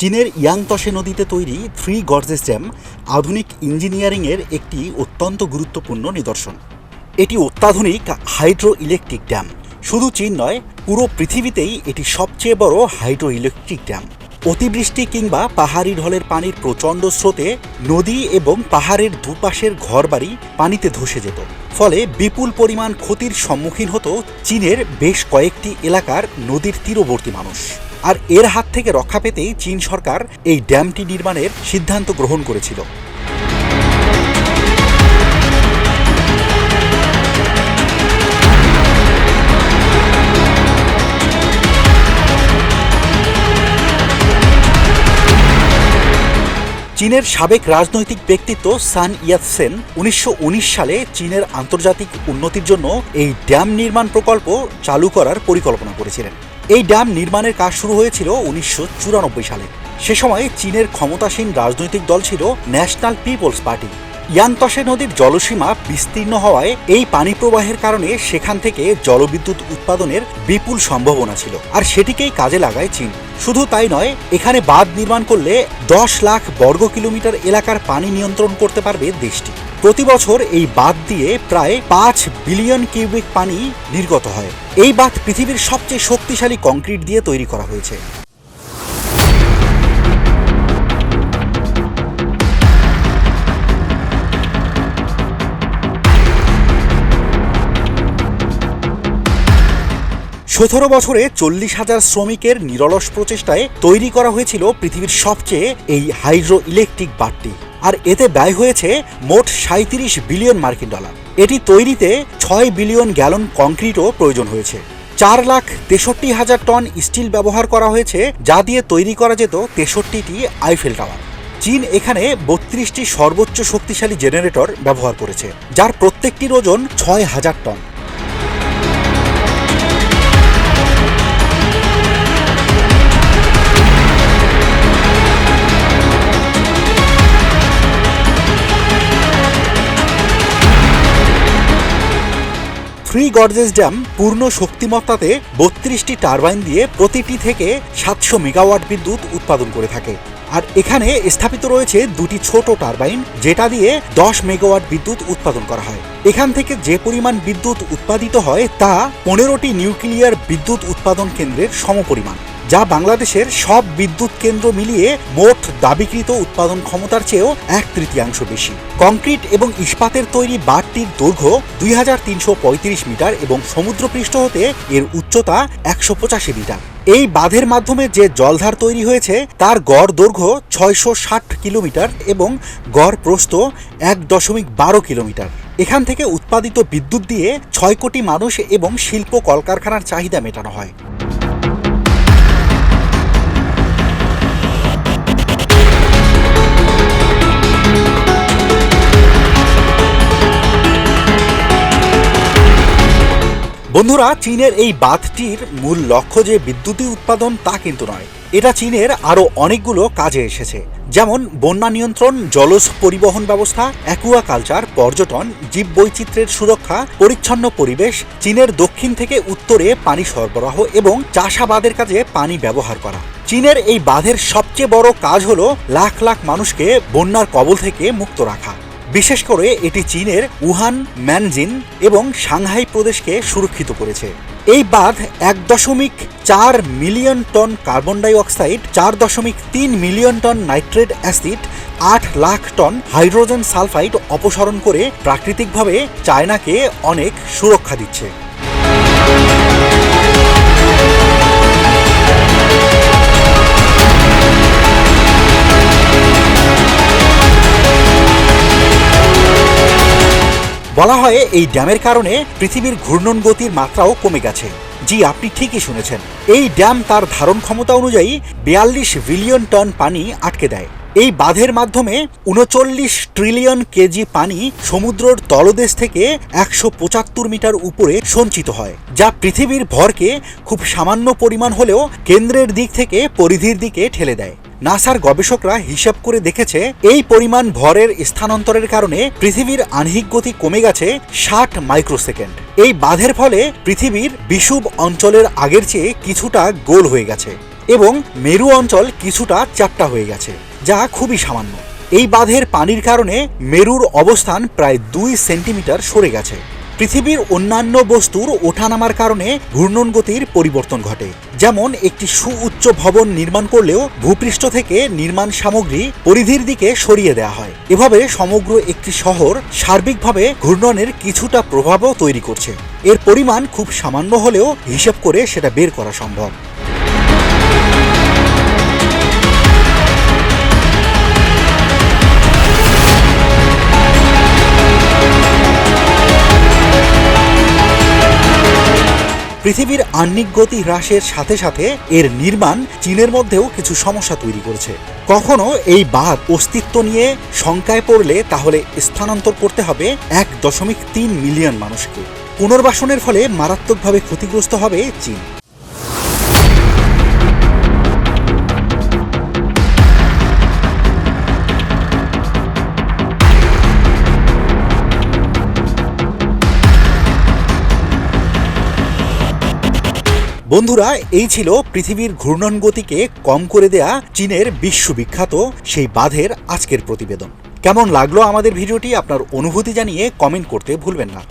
চীনের ইয়াংতসে নদীতে তৈরি থ্রি গর্জেস ড্যাম আধুনিক ইঞ্জিনিয়ারিংয়ের একটি অত্যন্ত গুরুত্বপূর্ণ নিদর্শন। এটি অত্যাধুনিক হাইড্রো ইলেকট্রিক ড্যাম। শুধু চীন নয়, পুরো পৃথিবীতেই এটি সবচেয়ে বড় হাইড্রো ইলেকট্রিক ড্যাম। অতিবৃষ্টি কিংবা পাহাড়ি ঢলের পানির প্রচণ্ড স্রোতে নদী এবং পাহাড়ের দুপাশের ঘরবাড়ি পানিতে ধসে যেত। ফলে বিপুল পরিমাণ ক্ষতির সম্মুখীন হতো চীনের বেশ কয়েকটি এলাকার নদীর তীরবর্তী মানুষ। আর এর হাত থেকে রক্ষা পেতেই চীন সরকার এই ড্যামটি নির্মাণের সিদ্ধান্ত গ্রহণ করেছিল। চীনের সাবেক রাজনৈতিক ব্যক্তিত্ব সান ইয়াতসেন উনিশশো উনিশ সালে চীনের আন্তর্জাতিক উন্নতির জন্য এই ড্যাম নির্মাণ প্রকল্প চালু করার পরিকল্পনা করেছিলেন। এই ড্যাম নির্মাণের কাজ শুরু হয়েছিল উনিশশো চুরানব্বই সালে। সে সময় চীনের ক্ষমতাসীন রাজনৈতিক দল ছিল ন্যাশনাল পিপলস পার্টি। ইয়াংতসে নদীর জলসীমা বিস্তীর্ণ হওয়ায় এই পানি প্রবাহের কারণে সেখান থেকে জলবিদ্যুৎ উৎপাদনের বিপুল সম্ভাবনা ছিল। আর সেটিকেই কাজে লাগায় চীন। শুধু তাই নয়, এখানে বাঁধ নির্মাণ করলে দশ লাখ বর্গ কিলোমিটার এলাকার পানি নিয়ন্ত্রণ করতে পারবে দেশটি। প্রতি বছর এই বাঁধ দিয়ে প্রায় পাঁচ বিলিয়ন কিউবিক পানি নির্গত হয়। এই বাঁধ পৃথিবীর সবচেয়ে শক্তিশালী কংক্রিট দিয়ে তৈরি করা হয়েছে। সতেরো বছরে চল্লিশ হাজার শ্রমিকের নিরলস প্রচেষ্টায় তৈরি করা হয়েছিল পৃথিবীর সবচেয়ে এই হাইড্রো ইলেকট্রিক বাঁধটি। আর এতে ব্যয় হয়েছে মোট সাঁত্রিশ বিলিয়ন মার্কিন ডলার। এটি তৈরিতে ছয় বিলিয়ন গ্যালন কংক্রিটও প্রয়োজন হয়েছে। চার লাখ তেষট্টি হাজার টন স্টিল ব্যবহার করা হয়েছে, যা দিয়ে তৈরি করা যেত তেষট্টিটি আইফেল টাওয়ার। চীন এখানে বত্রিশটি সর্বোচ্চ শক্তিশালী জেনারেটর ব্যবহার করেছে, যার প্রত্যেকটির ওজন ছয় হাজার টন। থ্রি গর্জেস ড্যাম পূর্ণ শক্তিমত্তাতে বত্রিশটি টারবাইন দিয়ে প্রতিটি থেকে সাতশো মেগাওয়াট বিদ্যুৎ উৎপাদন করে থাকে। আর এখানে স্থাপিত রয়েছে দুটি ছোট টারবাইন, যেটা দিয়ে দশ মেগাওয়াট বিদ্যুৎ উৎপাদন করা হয়। এখান থেকে যে পরিমাণ বিদ্যুৎ উৎপাদিত হয় তা পনেরোটি নিউক্লিয়ার বিদ্যুৎ উৎপাদন কেন্দ্রের সমপরিমাণ। যা বাংলাদেশের সব বিদ্যুৎ কেন্দ্র মিলিয়ে মোট দাবিকৃত উৎপাদন ক্ষমতার চেয়েও এক তৃতীয়াংশ বেশি। কংক্রিট এবং ইস্পাতের তৈরি বাঁধটির দৈর্ঘ্য দুই হাজার তিনশো পঁয়ত্রিশ মিটার এবং সমুদ্রপৃষ্ঠ হতে এর উচ্চতা একশো পঁচাশি মিটার। এই বাঁধের মাধ্যমে যে জলধার তৈরি হয়েছে, তার গড় দৈর্ঘ্য ছয়শো ষাট কিলোমিটার এবং গড় প্রস্থ এক দশমিক বারো কিলোমিটার। এখান থেকে উৎপাদিত বিদ্যুৎ দিয়ে ছয় কোটি মানুষ এবং শিল্প কলকারখানার চাহিদা মেটানো হয়। বন্ধুরা, চীনের এই বাঁধটির মূল লক্ষ্য যে বিদ্যুৎ উৎপাদন তা কিন্তু নয়। এটা চীনের আরও অনেকগুলো কাজে এসেছে। যেমন বন্যা নিয়ন্ত্রণ, জলজ পরিবহন ব্যবস্থা অ্যাকুয়া কালচার পর্যটন, জীববৈচিত্র্যের সুরক্ষা, পরিচ্ছন্ন পরিবেশ, চীনের দক্ষিণ থেকে উত্তরে পানি সরবরাহ এবং চাষাবাদের কাজে পানি ব্যবহার করা। চীনের এই বাঁধের সবচেয়ে বড় কাজ হলো লাখ লাখ মানুষকে বন্যার কবল থেকে মুক্ত রাখা। বিশেষ করে এটি চীনের উহান, ম্যানজিন এবং সাংহাই প্রদেশকে সুরক্ষিত করেছে। এই বাঁধ এক দশমিক চার million ton carbon dioxide চার দশমিক তিন মিলিয়ন টন নাইট্রেট অ্যাসিড, আট লাখ টন হাইড্রোজেন সালফাইড অপসারণ করে প্রাকৃতিকভাবে চায়নাকে অনেক সুরক্ষা দিচ্ছে। বলা হয় এই ড্যামের কারণে পৃথিবীর ঘূর্ণন গতির মাত্রাও কমে গেছে। জি, আপনি ঠিকই শুনেছেন। এই ড্যাম তার ধারণ ক্ষমতা অনুযায়ী বিয়াল্লিশ বিলিয়ন টন পানি আটকে দেয়। এই বাঁধের মাধ্যমে উনচল্লিশ ট্রিলিয়ন কেজি পানি সমুদ্রর তলদেশ থেকে একশো পঁচাত্তর মিটার উপরে সঞ্চিত হয়, যা পৃথিবীর ভরকে খুব সামান্য পরিমাণ হলেও কেন্দ্রের দিক থেকে পরিধির দিকে ঠেলে দেয়। নাসার গবেষকরা হিসাব করে দেখেছে, এই পরিমাণ ভরের স্থানান্তরের কারণে পৃথিবীর আহ্নিক গতি কমে গেছে ষাট মাইক্রোসেকেন্ড। এই বাঁধের ফলে পৃথিবীর বিষুব অঞ্চলের আগের চেয়ে কিছুটা গোল হয়ে গেছে এবং মেরু অঞ্চল কিছুটা চ্যাপ্টা হয়ে গেছে, যা খুবই সামান্য। এই বাঁধের পানির কারণে মেরুর অবস্থান প্রায় দুই সেন্টিমিটার সরে গেছে। পৃথিবীর অন্যান্য বস্তুর ওঠানামার কারণে ঘূর্ণন গতির পরিবর্তন ঘটে। যেমন একটি সুউচ্চ ভবন নির্মাণ করলেও ভূপৃষ্ঠ থেকে নির্মাণ সামগ্রী পরিধির দিকে সরিয়ে দেওয়া হয়। এভাবে সমগ্র একটি শহর সার্বিকভাবে ঘূর্ণনের কিছুটা প্রভাবও তৈরি করছে। এর পরিমাণ খুব সামান্য হলেও হিসেব করে সেটা বের করা সম্ভব। পৃথিবীর আহ্নিক গতি হ্রাসের সাথে সাথে এর নির্মাণ চীনের মধ্যেও কিছু সমস্যা তৈরি করেছে। কখনো এই বাঘ অস্তিত্ব নিয়ে শঙ্কায় পড়লে তাহলে স্থানান্তর করতে হবে এক দশমিক তিন মিলিয়ন মানুষকে। পুনর্বাসনের ফলে মারাত্মকভাবে ক্ষতিগ্রস্ত হবে চীন। বন্ধুরা, এই ছিল পৃথিবীর ঘূর্ণন গতিকে কম করে দেয়া চীনের বিশ্ববিখ্যাত সেই বাঁধের আজকের প্রতিবেদন। কেমন লাগল আমাদের ভিডিওটি আপনার অনুভূতি জানিয়ে কমেন্ট করতে ভুলবেন না।